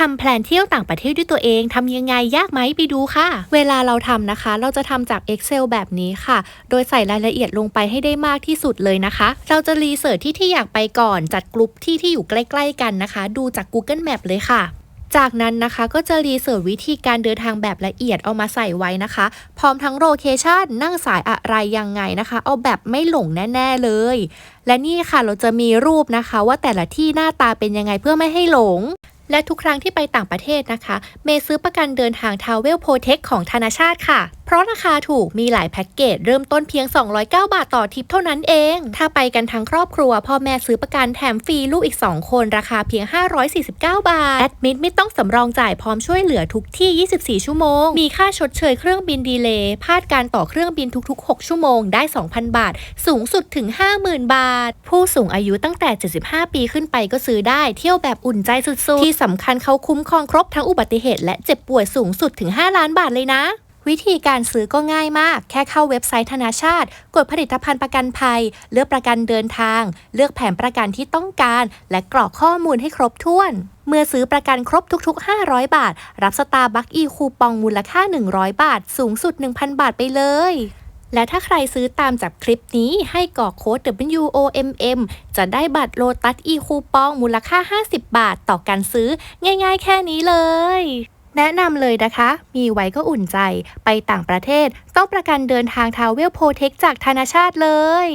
ทำแพลนเที่ยวต่างประเทศด้วยตัวเองทำยังไงยากไหมไปดูค่ะ เวลาเราทำนะคะ เราจะทำจาก Excel แบบนี้ค่ะ โดยใส่รายละเอียดลงไปให้ได้มากที่สุดเลยนะคะ เราจะรีเสิร์ชที่ที่อยากไปก่อนจัดกลุ่มที่ที่อยู่ใกล้ ๆ กันนะคะ ดูจาก Google Map เลยค่ะจากนั้นนะคะก็จะรีเสิร์ชวิธีการเดินทางแบบละเอียดเอามาใส่ไว้นะคะ พร้อมทั้งโลเคชันนั่งสายอะไรยังไงนะคะ เอาแบบไม่หลงแน่ ๆเลย และนี่ค่ะเราจะมีรูปนะคะ ว่าแต่ละที่หน้าตาเป็นยังไงเพื่อไม่ให้หลง และทุกครั้งที่ไปต่างประเทศนะคะ เมย์ซื้อประกันเดินทาง Travel Protect ของธนาชาติค่ะเพราะราคาถูกมีหลายแพ็กเกจเริ่มต้นเพียง 209 บาทต่อทิปเท่านั้นเอง ถ้าไปกันทั้งครอบครัว พ่อแม่ซื้อประกันแถมฟรีลูกอีก 2 คนราคาเพียง 549 บาท แอดมิดไม่ต้องสำรองจ่ายพร้อมช่วยเหลือทุกที่ 24 ชั่วโมง มีค่าชดเชยเครื่องบินดีเลย์พลาดการต่อเครื่องบินทุกๆ 6 ชั่วโมงได้ 2,000 บาท สูงสุดถึง 50,000 บาท ผู้สูงอายุตั้งแต่ 75 ปีขึ้นไปก็ซื้อได้ เที่ยวแบบอุ่นใจสุดๆ ที่สำคัญเขาคุ้มครองครบทั้งอุบัติเหตุและเจ็บป่วยสูงสุดถึง 5 ล้านบาทเลยนะ วิธีการซื้อก็ง่ายมาก แค่เข้าเว็บไซต์ธนาชาติ กดผลิตภัณฑ์ประกันภัย เลือกประกันเดินทาง เลือกแผนประกันที่ต้องการ และกรอกข้อมูลให้ครบถ้วนเมื่อซื้อประกันครบทุกๆ 500 บาท รับสตาร์บัคอีคูปองมูลค่า 100 บาท สูงสุด 1,000 บาทไปเลย และถ้าใครซื้อตามจากคลิปนี้ให้กรอกโค้ด WOMM จะได้บัตรโลตัสอีคูปองมูลค่า 50 บาทต่อการซื้อ ง่ายๆ แค่นี้เลย แนะนำเลยนะคะ มีไว้ก็อุ่นใจ ไปต่างประเทศ ต้องประกันเดินทางทาวเวลโพเทคจากธนาชาติเลย